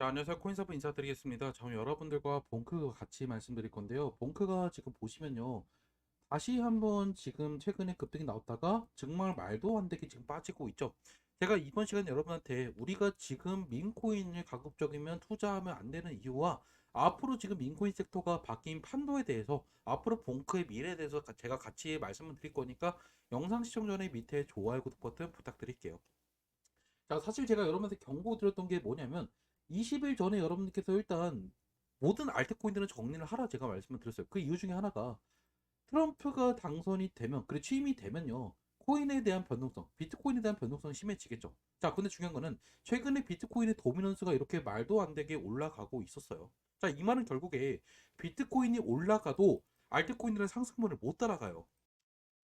자, 안녕하세요. 코인서브 인사드리겠습니다. 저 여러분들과 봉크 같이 말씀드릴 건데요. 봉크가 지금 보시면요. 다시 한번 지금 최근에 급등이 나왔다가 정말 말도 안 되게 지금 빠지고 있죠. 제가 이번 시간 여러분한테 우리가 지금 민코인을 가급적이면 투자하면 안 되는 이유와 앞으로 지금 민코인 섹터가 바뀐 판도에 대해서 앞으로 봉크의 미래에 대해서 가- 제가 같이 말씀을 드릴 거니까 영상 시청 전에 밑에 좋아요, 구독 버튼 부탁드릴게요. 자, 사실 제가 여러분한테 경고 드렸던 게 뭐냐면 20일 전에 여러분들께서 일단 모든 알트코인들은 정리를 하라 제가 말씀을 드렸어요. 그 이유 중에 하나가 트럼프가 당선이 되면, 그래 취임이 되면요. 코인에 대한 변동성, 비트코인에 대한 변동성이 심해지겠죠. 자, 근데 중요한 거는 최근에 비트코인의 도미넌스가 이렇게 말도 안 되게 올라가고 있었어요. 자, 이 말은 결국에 비트코인이 올라가도 알트코인들은 상승분을 못 따라가요.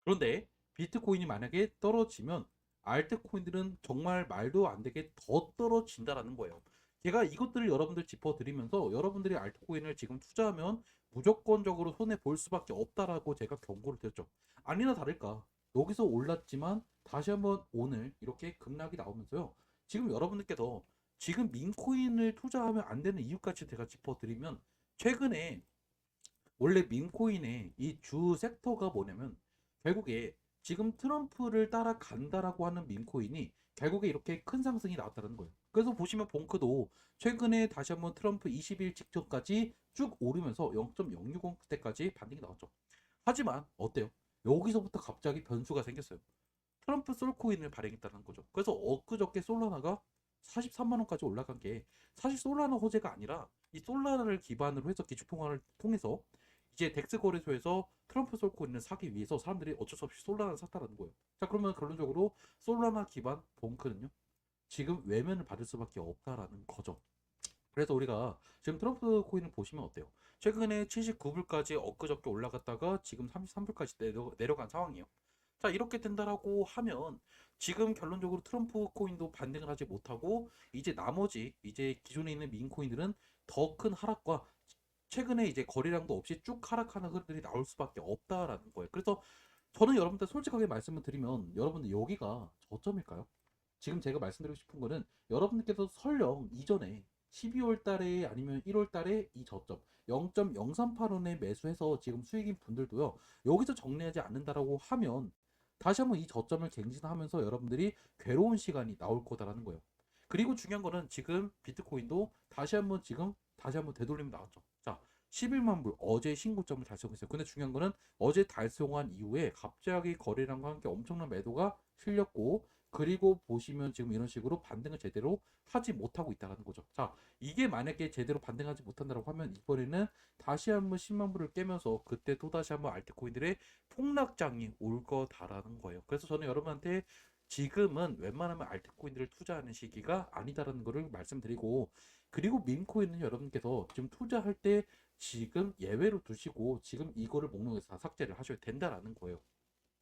그런데 비트코인이 만약에 떨어지면 알트코인들은 정말 말도 안 되게 더 떨어진다라는 거예요. 제가 이것들을 여러분들 짚어드리면서 여러분들이 알트코인을 지금 투자하면 무조건적으로 손해 볼 수밖에 없다라고 제가 경고를 드렸죠. 아니나 다를까 여기서 올랐지만 다시 한번 오늘 이렇게 급락이 나오면서요. 지금 여러분들께서 지금 민코인을 투자하면 안 되는 이유까지 제가 짚어드리면 최근에 원래 민코인의 이 주 섹터가 뭐냐면 결국에 지금 트럼프를 따라간다라고 하는 민코인이 결국에 이렇게 큰 상승이 나왔다는 거예요. 그래서 보시면 봉크도 최근에 다시 한번 트럼프 20일 직전까지 쭉 오르면서 0.060대까지 반등이 나왔죠. 하지만 어때요? 여기서부터 갑자기 변수가 생겼어요. 트럼프 솔코인을 발행했다는 거죠. 그래서 엊그저께 솔라나가 43만 원까지 올라간 게 사실 솔라나 호재가 아니라 이 솔라나를 기반으로 해서 기축통화를 통해서 이제 덱스 거래소에서 트럼프 솔코인을 사기 위해서 사람들이 어쩔 수 없이 솔라나를 샀다라는 거예요. 자 그러면 결론적으로 솔라나 기반 봉크는요 지금 외면을 받을 수밖에 없다라는 거죠. 그래서 우리가 지금 트럼프 코인을 보시면 어때요? 최근에 79불까지 엊그저께 올라갔다가 지금 33불까지 내려, 내려간 상황이에요. 자 이렇게 된다라고 하면 지금 결론적으로 트럼프 코인도 반등을 하지 못하고 이제 나머지 이제 기존에 있는 민 코인들은 더 큰 하락과 최근에 이제 거래량도 없이 쭉 하락하는 흐름들이 나올 수밖에 없다라는 거예요. 그래서 저는 여러분들 솔직하게 말씀을 드리면 여러분들 여기가 저점일까요? 지금 제가 말씀드리고 싶은 거는 여러분들께서 설령 이전에 12월 달에 아니면 1월 달에 이 저점 0.038원에 매수해서 지금 수익인 분들도요. 여기서 정리하지 않는다라고 하면 다시 한번 이 저점을 갱신하면서 여러분들이 괴로운 시간이 나올 거다라는 거예요. 그리고 중요한 거는 지금 비트코인도 다시 한번 지금 다시 한번 되돌림 나왔죠. 자, 11만 불 어제 신고점을 달성했어요. 근데 중요한 거는 어제 달성한 이후에 갑자기 거래량과 함께 엄청난 매도가 실렸고 그리고 보시면 지금 이런 식으로 반등을 제대로 하지 못하고 있다는 거죠. 자, 이게 만약에 제대로 반등하지 못한다고 하면 이번에는 다시 한번 10만 불을 깨면서 그때 또 다시 한번 알트코인들의 폭락장이 올 거다라는 거예요. 그래서 저는 여러분한테 지금은 웬만하면 알트코인들을 투자하는 시기가 아니다라는 것을 말씀드리고 그리고 밈코인은 여러분께서 지금 투자할 때 지금 예외로 두시고 지금 이거를 목록에서 다 삭제를 하셔야 된다라는 거예요.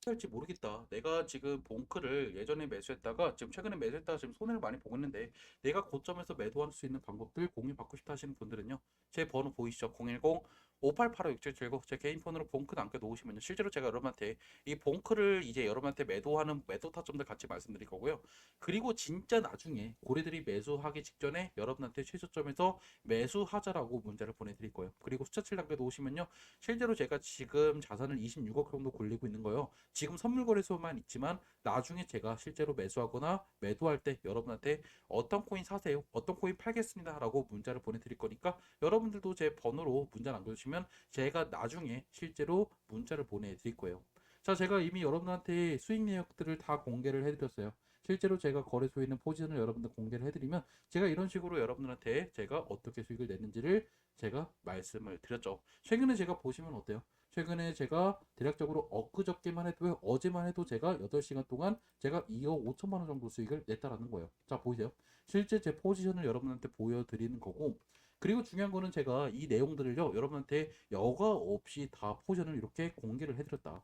할지 모르겠다. 내가 지금 봉크를 예전에 매수했다가 지금 최근에 매수했다가 지금 손해를 많이 보고 있는데 내가 고점에서 매도할 수 있는 방법들 공유 받고 싶다 하시는 분들은요. 제 번호 보이시죠? 010 58856779제 개인 폰으로 봉크 남겨 놓으시면요. 실제로 제가 여러분한테 이 봉크를 이제 여러분한테 매도하는 매도 타점들 같이 말씀드릴 거고요. 그리고 진짜 나중에 고래들이 매수하기 직전에 여러분한테 최저점에서 매수하자라고 문자를 보내드릴 거예요. 그리고 숫자칠 남겨 놓으시면요. 실제로 제가 지금 자산을 26억 정도 굴리고 있는 거예요. 지금 선물 거래소만 있지만 나중에 제가 실제로 매수하거나 매도할 때 여러분한테 어떤 코인 사세요? 어떤 코인 팔겠습니다라고 문자를 보내드릴 거니까 여러분들도 제 번호로 문자 남겨주시면 제가 나중에 실제로 문자를 보내드릴 거예요. 자, 제가 이미 여러분한테 수익 내역들을 다 공개를 해드렸어요. 실제로 제가 거래소에 있는 포지션을 여러분들 공개를 해드리면 제가 이런 식으로 여러분들한테 제가 어떻게 수익을 냈는지를 제가 말씀을 드렸죠. 최근에 제가 보시면 어때요? 최근에 제가 대략적으로 엊그저께만 해도 어제만 해도 제가 8시간 동안 제가 2억 5천만 원 정도 수익을 냈다라는 거예요. 자, 보이세요? 실제 제 포지션을 여러분한테 보여드리는 거고 그리고 중요한 거는 제가 이 내용들을요 여러분한테 여과 없이 다 포지션을 이렇게 공개를 해드렸다.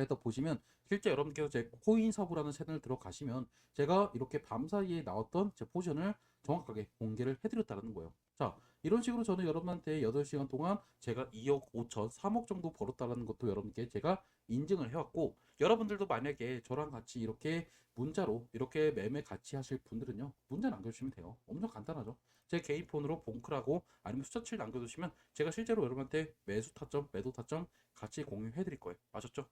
그래서 보시면 실제 여러분께서 제 코인 서부라는 채널 들어가시면 제가 이렇게 밤 사이에 나왔던 제 포션을 정확하게 공개를 해드렸다는 거예요. 자, 이런 식으로 저는 여러분한테 8시간 동안 제가 2억 5천, 3억 정도 벌었다는 것도 여러분께 제가 인증을 해왔고, 여러분들도 만약에 저랑 같이 이렇게 문자로 이렇게 매매 같이 하실 분들은요, 문자 남겨주시면 돼요. 엄청 간단하죠. 제 개인 폰으로 봉크라고 아니면 숫자 7 남겨주시면 제가 실제로 여러분한테 매수 타점, 매도 타점 같이 공유해 드릴 거예요. 아셨죠?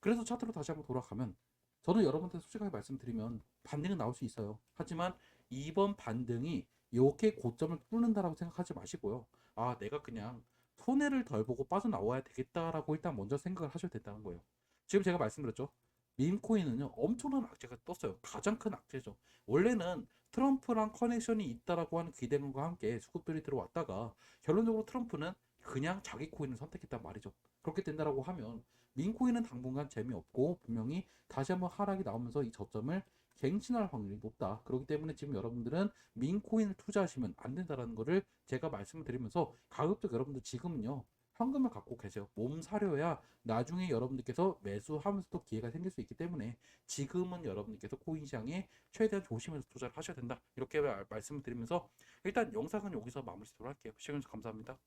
그래서 차트로 다시 한번 돌아가면 저는 여러분한테 솔직하게 말씀드리면 반등은 나올 수 있어요. 하지만 이번 반등이 이렇게 고점을 뚫는다라고 생각하지 마시고요. 아, 내가 그냥 손해를 덜 보고 빠져나와야 되겠다라고 일단 먼저 생각을 하셔야 된다는 거예요. 지금 제가 말씀드렸죠. 밈코인은요, 엄청난 악재가 떴어요. 가장 큰 악재죠. 원래는 트럼프랑 커넥션이 있다라고 하는 기대감과 함께 수급들이 들어왔다가 결론적으로 트럼프는 그냥 자기 코인을 선택했단 말이죠. 그렇게 된다라고 하면 민코인은 당분간 재미없고 분명히 다시 한번 하락이 나오면서 이 저점을 갱신할 확률이 높다. 그렇기 때문에 지금 여러분들은 민코인을 투자하시면 안 된다라는 거를 제가 말씀을 드리면서 가급적 여러분들 지금은요. 현금을 갖고 계세요. 몸 사려야 나중에 여러분들께서 매수하면서도 기회가 생길 수 있기 때문에 지금은 여러분들께서 코인 시장에 최대한 조심해서 투자를 하셔야 된다. 이렇게 말- 말씀을 드리면서 일단 영상은 여기서 마무리 짓도록 할게요. 시청해주셔서 감사합니다.